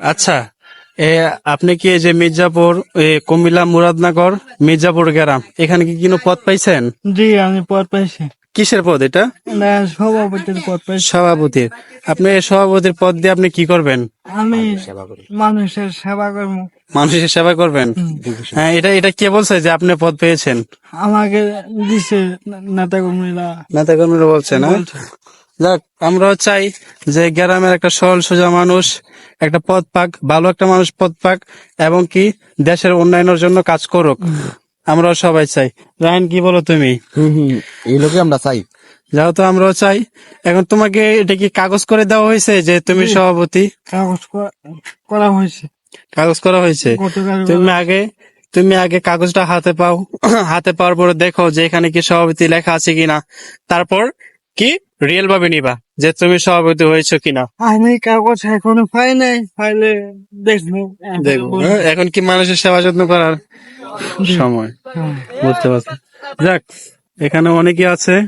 আচ্ছা এ আপনি কি এই যে মির্জাপুর এ, কুমিল্লা মুরাদনগর মির্জাপুর গ্রাম এখানে কি কোনো পদ পাইছেন? জি আমি পদ পাইছি। কিসের পদ এটা? না সভাপতির পদ পাইছি। সভাপতির। আপনি সভাপতির পদ দিয়ে আপনি কি করবেন? আমি মানুষের সেবা করব। মানুষের সেবা করবেন? হ্যাঁ এটা এটা কে বলছে যে আপনি পদ পেয়েছেন? আমাকে দিছে নেতা কর্মীরা নেতা কর্মীরা বলছেন হ্যাঁ যাক আমরাও চাই যে গ্রামের একটা সরল সোজা মানুষ একটা পদ পাক ভালো একটা মানুষ পদ পাক এবং কি দেশের উন্নয়নের জন্য কাজ করুক। আমরাও সবাই চাই। রায়ন কি বলো তুমি? হুম হুম এই লোকে আমরা চাই। যেহেতু আমরাও চাই এখন তোমাকে এটা কি কাগজ করে দেওয়া হয়েছে যে তুমি সভাপতি? কাগজ করা- করা হয়েছে। কাগজ করা হয়েছে। তুমি আগে তুমি আগে কাগজটা হাতে পাও হাতে পাওয়ার পরে দেখো যে এখানে কি সভাপতি লেখা আছে কিনা। তারপর কি রিয়েল ভাবে নিবা। যে তুমি সভাপতি হয়েছো কিনা? আমি কাগজ এখনও পাই নাই পাইলে দেখব। দেখব। হ্যাঁ? এখন কি মানুষের সেবা যত্ন করার সময়? হ্যাঁ। বুঝতে পারছি। যাক এখানে অনেকে আছে।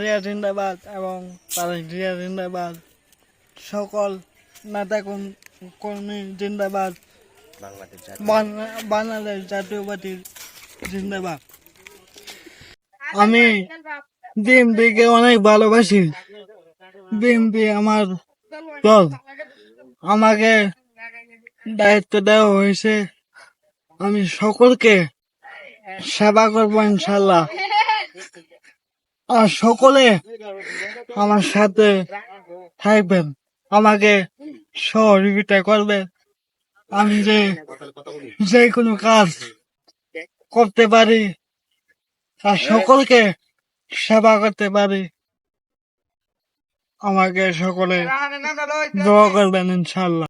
রিয়া জিন্দাবাদ এবং তারেক রিয়া জিন্দাবাদ। সকল নেতা কর্ম- কর্মী জিন্দাবাদ। বাংলাদেশ জাতীয় পার্টির জিন্দাবাদ। আমি বিএমপিকে অনেক ভালোবাসি। বিএমপি আমার দল। আমাকে দায়িত্ব দেওয়া হয়েছে। আমি সকলকে সেবা করব ইনশাল্লাহ আর সকলে আমার সাথে থাকবেন। আমাকে সহযোগিতা করবেন আমি যে যে কোনো কাজ করতে পারি আর সকলকে সেবা করতে পারি। আমাকে সকলে দোয়া করবেন ইনশাল্লাহ